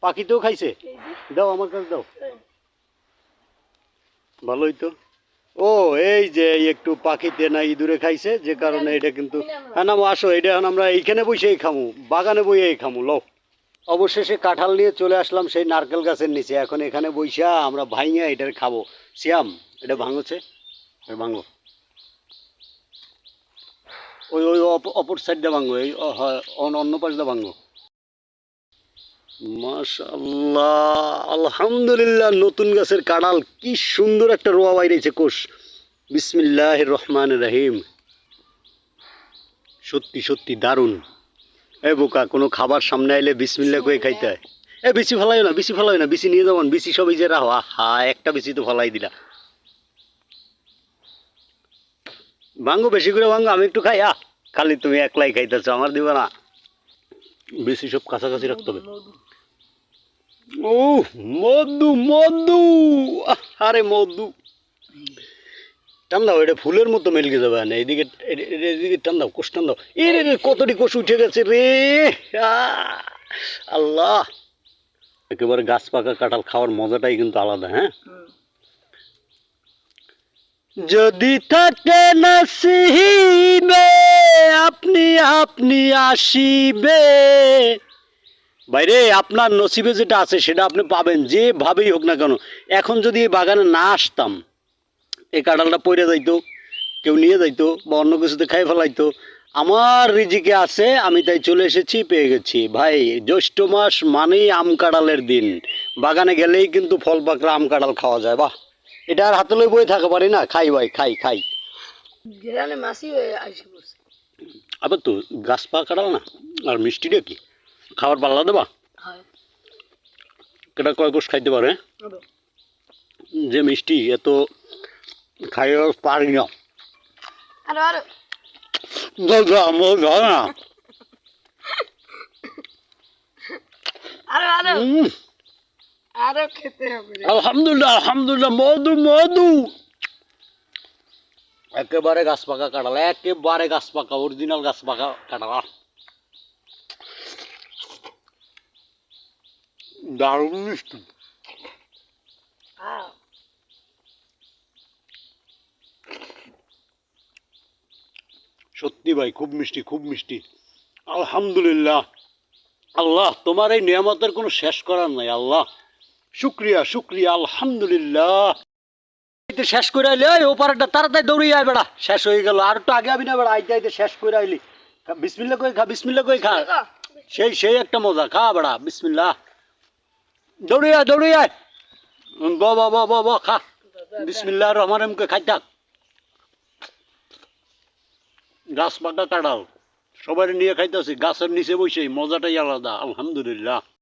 পাখিতেও খাইছে? দাও আমার কাছে দাও। ভালোই তো। ও এই যে একটু পাখিতে না ইঁদুরে খাইছে যে কারণে এটা কিন্তু হ্যাঁ না আসো এটা এখন আমরা এইখানে বসেই খামু বাগানে বইয়েই খামু লও। অবশেষে কাঁঠাল নিয়ে চলে আসলাম সেই নারকেল গাছের নিচে। এখন এখানে বইসা আমরা ভাইয়া এটার খাব। শ্যাম এটা ভাঙছে? ভাঙো। ওই ওই অপ- অপর সাইডটা ভাঙো এই অন্য- অন্য পাশটা ভাঙো। মাশাল্লাহ আলহামদুলিল্লাহ, নতুন গাছের কাঁড়াল, কি সুন্দর একটা রোয়া বাইরেছে কোষ। বিসমিল্লাহ রহমান রহিম সত্যি সত্যি দারুণ। এ বোকা, কোনো খাবার সামনে আইলে বিসমিল্লা করে খাইতে হয়? এ বেশি ফেলাই না বেশি ফেলাই না বেশি নিয়ে যাবেন বেশি সবই যে রাহো, আহা, একটা বেশি তো ফলাই দিলা। ভাঙ্গো, বেশি করে ভাঙ্গো, আমি একটু খাই, আহ, খালি তুমি একলাই খাইতেছো, আমার দিবা না। বেশি সব কাছাকাছি রাখতে হবে। ও মধু মধু। আরে মধু। টান দাও, এটা ফুলের মতো মেলকে যাবে না। এদিকে এদিকে টান দাও, কোষ টান দাও। এ রে রে, কতটি কোষ উঠে গেছে রে। আল্লাহ। একেবারে গাছ পাকা কাঁঠাল খাওয়ার মজাটাই কিন্তু আলাদা হ্যাঁ? যদি থাকে নসিবে আপনি আপনি আসিবে। বাইরে আপনার নসিবে যেটা আছে সেটা আপনি পাবেন যেভাবেই হোক না কেন। এখন যদি এই বাগানে না আসতাম এই কাঁঠালটা পড়ে যাইতো কেউ নিয়ে যাইতো বা অন্য কিছুতে খাই ফেলাইতো আমার রিজিকে আছে আমি তাই চলে এসেছি পেয়ে গেছি। ভাই জ্যৈষ্ঠ মাস মানেই আম কাঁঠালের দিন। বাগানে গেলেই কিন্তু ফল পাকড়া আম কাঁঠাল খাওয়া যায় বাহ। এটা আর হাতে লই বই থাকা পারি না খাই ভাই খাই খাই। গ্রামে মাসি আবার তো গাছ পা কাটাল না আর মিষ্টিটা কি? খাবার পাল্লা দেবা? হয়। এটা কয় কোষ খাইতে পারে যে মিষ্টি এত খাইয়ে পারি না। আলহামদুলিল্লাহ আলহামদুলিল্লাহ মধু একেবারে গাছ পাকা কাটালা একেবারে গাছ পাকা অরিজিনাল গাছ পাকা কাটাল দারুণ মিষ্টি। সত্যি ভাই খুব মিষ্টি খুব মিষ্টি। আলহামদুলিল্লাহ। আল্লাহ তোমার এই নিয়ামতের কোনো শেষ করার নাই আল্লাহ। শুক্রিয়া শুক্রিয়া আলহামদুলিল্লাহ। তো শেষ করে আইলি ওই ওপারটা তাড়াতাড়ি দৌড়িয়ে আয় বেড়া। শেষ হয়ে গেল। আর একটু আগে আবি না বেড়া আইতে আইতে শেষ করে আইলি। বিসমিল্লা কই খা বিসমিল্লা কই খা। সেই সেই একটা মজা খা বেড়া বিসমিল্লাহ। দৌড়িয়ে আয় দৌড়ে আয়। ব ব ব ব খা। বিসমিল্লাহ রহমান রহিমকে খাই থাক। গাছ পাকা কাটাও। সবাই নিয়ে খাইতেছি, গাছের নিচে বসে মজাটাই আলাদা, আলহামদুলিল্লাহ।